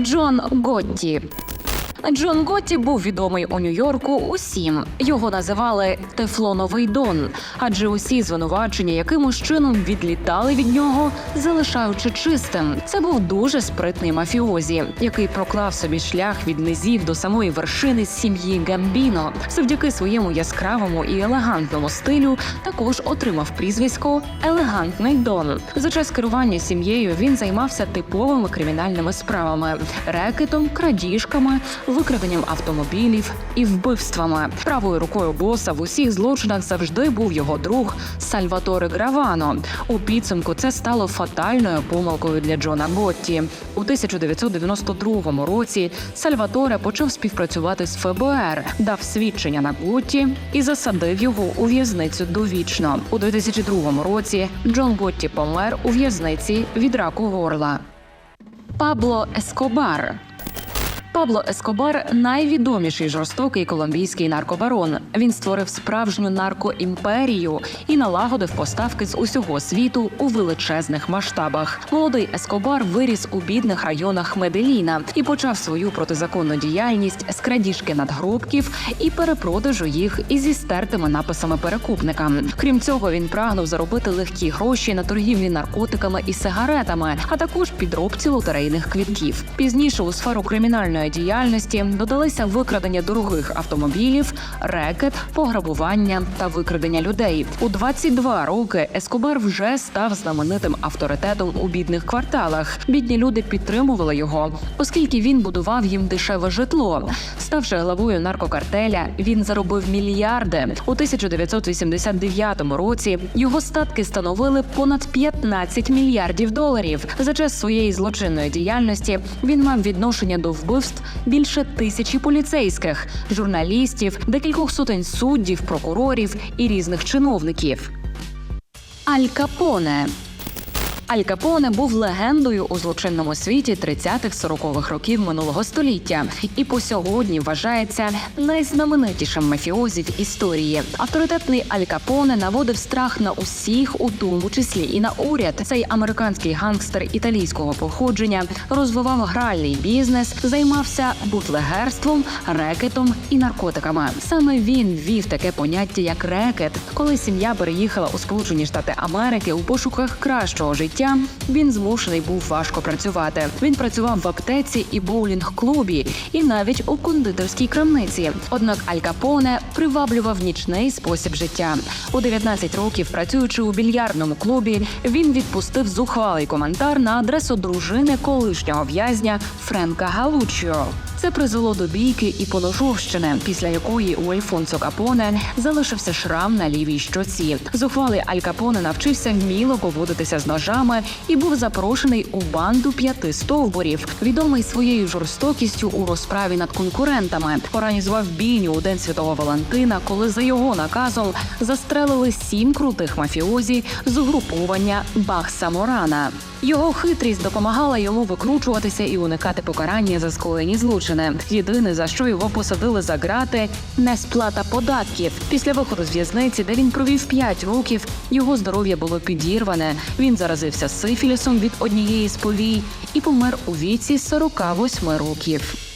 Джон Готті. Джон Готті був відомий у Нью-Йорку усім. Його називали Тефлоновий Дон, адже усі звинувачення якимось чином відлітали від нього, залишаючи чистим. Це був дуже спритний мафіозі, який проклав собі шлях від низів до самої вершини сім'ї Гамбіно. Завдяки своєму яскравому і елегантному стилю також отримав прізвисько Елегантний Дон. За час керування сім'єю він займався типовими кримінальними справами: рекетом, крадіжками, викраденням автомобілів і вбивствами. Правою рукою боса в усіх злочинах завжди був його друг Сальваторе Гравано. У підсумку це стало фатальною помилкою для Джона Готті. У 1992 році Сальваторе почав співпрацювати з ФБР, дав свідчення на Готті і засадив його у в'язницю довічно. У 2002 році Джон Готті помер у в'язниці від раку горла. Пабло Ескобар Пабло Ескобар найвідоміший жорстокий колумбійський наркобарон. Він створив справжню наркоімперію і налагодив поставки з усього світу у величезних масштабах. Молодий Ескобар виріс у бідних районах Меделіна і почав свою протизаконну діяльність з крадіжки надгробків і перепродажу їх із зі стертими написами перекупника. Крім цього, він прагнув заробити легкі гроші на торгівлі наркотиками і сигаретами, а також підробці лотерейних квітків. Пізніше у сферу кримінальної діяльності додалися викрадення дорогих автомобілів, рекет, пограбування та викрадення людей. У 22 роки Ескобар вже став знаменитим авторитетом у бідних кварталах. Бідні люди підтримували його, оскільки він будував їм дешеве житло. Ставши главою наркокартеля, він заробив мільярди. У 1989 році його статки становили понад 15 мільярдів доларів. За час своєї злочинної діяльності він мав відношення до вбивств більше тисячі поліцейських, журналістів, декількох сотень суддів, прокурорів і різних чиновників. Аль Капоне Аль Капоне був легендою у злочинному світі 30-40-х років минулого століття і по сьогодні вважається найзнаменитішим мафіозі в історії. Авторитетний Аль Капоне наводив страх на усіх, у тому числі і на уряд. Цей американський гангстер італійського походження розвивав гральний бізнес, займався бутлегерством, рекетом і наркотиками. Саме він ввів таке поняття як рекет, коли сім'я переїхала у Сполучені Штати Америки у пошуках кращого життя. Він змушений був важко працювати. Він працював в аптеці і боулінг-клубі, і навіть у кондитерській крамниці. Однак Аль Капоне приваблював нічний спосіб життя. У 19 років, працюючи у більярдному клубі, він відпустив зухвалий коментар на адресу дружини колишнього в'язня Френка Галучіо. Це призвело до бійки і поножовщини, після якої у Альфонсо Капоне залишився шрам на лівій щоці. Зухвалий Аль Капоне навчився вміло поводитися з ножами і був запрошений у банду п'яти стовбурів, відомий своєю жорстокістю у розправі над конкурентами. Організував бійню у день святого Валентина, коли за його наказом застрелили сім крутих мафіозі з угруповання Бах Саморана. Його хитрість допомагала йому викручуватися і уникати покарання за скоєні злочини. Єдине за що його посадили за грати несплата податків. Після виходу з в'язниці, де він провів 5 років, його здоров'я було підірване. Він заразився сифілісом від однієї з повій і помер у віці 48 років.